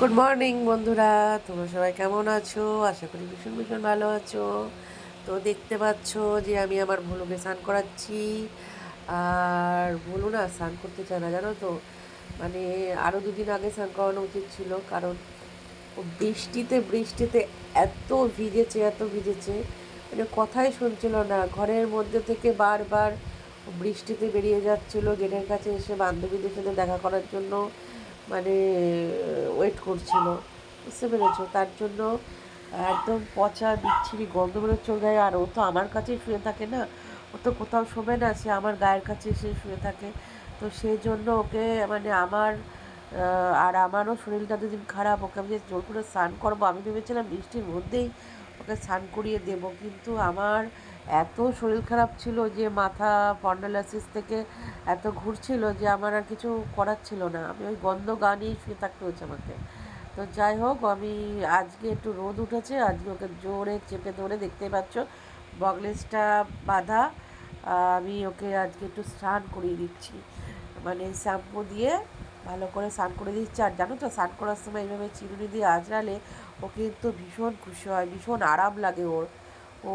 Good morning বন্ধুরা। তোমরা সবাই কেমন আছো? আশা করি ভীষণ ভীষণ ভালো আছো। তো দেখতে পাচ্ছ যে আমি আমার ভুলুকে স্নান করাচ্ছি। আর ভুলু না স্নান করতে চায় না, জানো তো? মানে আরও দুদিন আগে স্নান করানো উচিত ছিল, কারণ বৃষ্টিতে বৃষ্টিতে এত ভিজেছে এত ভিজেছে। মানে কথাই শুনছিল না। ঘরের মধ্যে থেকে বারবার বৃষ্টিতে বেরিয়ে যাচ্ছিল, গেটের কাছে এসে বান্ধবীদের সাথে দেখা করার জন্য। মানে ওয়েট করছিল। বুঝতে পেরেছ? তার জন্য একদম পচা, বিচ্ছিরি গন্ধ বেরোচ্ছে ওর গায়ে। আর ও তো আমার কাছেই শুয়ে থাকে না। ও তো কোথাও শোবে না, সে আমার গায়ের কাছে এসে শুয়ে থাকে। তো সেই জন্য ওকে মানে আমার আর আমারও শরীরটা দুদিন খারাপ। ওকে আমি যে জোর করে স্নান করব, আমি ভেবেছিলাম বৃষ্টির মধ্যেই ওকে স্নান করিয়ে দেবো। কিন্তু আমার এত শরীর খারাপ ছিল যে, মাথা পন্ডালাসিস থেকে এত ঘুরছিল যে, আমার আর কিছু করার ছিল না। আমি ওই গন্ধ গা নিয়েই শুয়ে থাকতে হচ্ছে আমাকে। তো যাই হোক, আমি আজকে একটু রোদ উঠেছে। আজকে ওকে জোরে চেপে ধরে দেখতে পাচ্ছ বগলেসটা বাঁধা। আমি ওকে আজকে একটু স্নান করিয়ে দিচ্ছি। মানে শ্যাম্পু দিয়ে ভালো করে স্নান করে দিচ্ছে। আর জানো তো, স্নান করার সময় এইভাবে চিরুনি দিয়ে আজরালে ও কিন্তু ভীষণ খুশি হয়, ভীষণ আরাম লাগে ওর। ও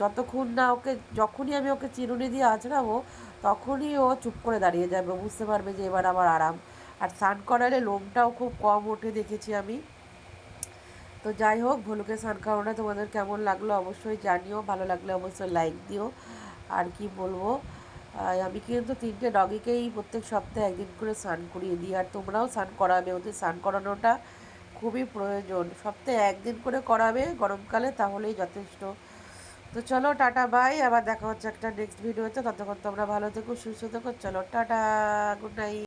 যতক্ষণ না ওকে, যখনই আমি ওকে চিরুনি দিয়ে আঁচড়াবো, তখনই ও চুপ করে দাঁড়িয়ে যাবে। বুঝতে পারবে যে এবার আমার আরাম। আর স্নান করালে লোমটাও খুব কম ওঠে দেখেছি আমি। তো যাই হোক, ভুলুকে স্নান করানো তোমাদের কেমন লাগল অবশ্যই জানিও। ভালো লাগলে অবশ্যই লাইক দিও। আর কি বলব? আমি কিন্তু তিনটে ডগিকেই প্রত্যেক সপ্তাহে একদিন করে স্নান করিয়ে দিই, আর তোমরাও স্নান করাবে, ওদের স্নান করানোটা খুবই প্রয়োজন। সপ্তাহে একদিন করে করাবে গরমকালে, তাহলেই যথেষ্ট। তো চলো, টাটা, বাই। আবার দেখা হচ্ছে একটা নেক্সট ভিডিওতে ততক্ষণ তোমরা ভালো থেকো, সুস্থ থেকো। চলো, টাটা গুড নাইট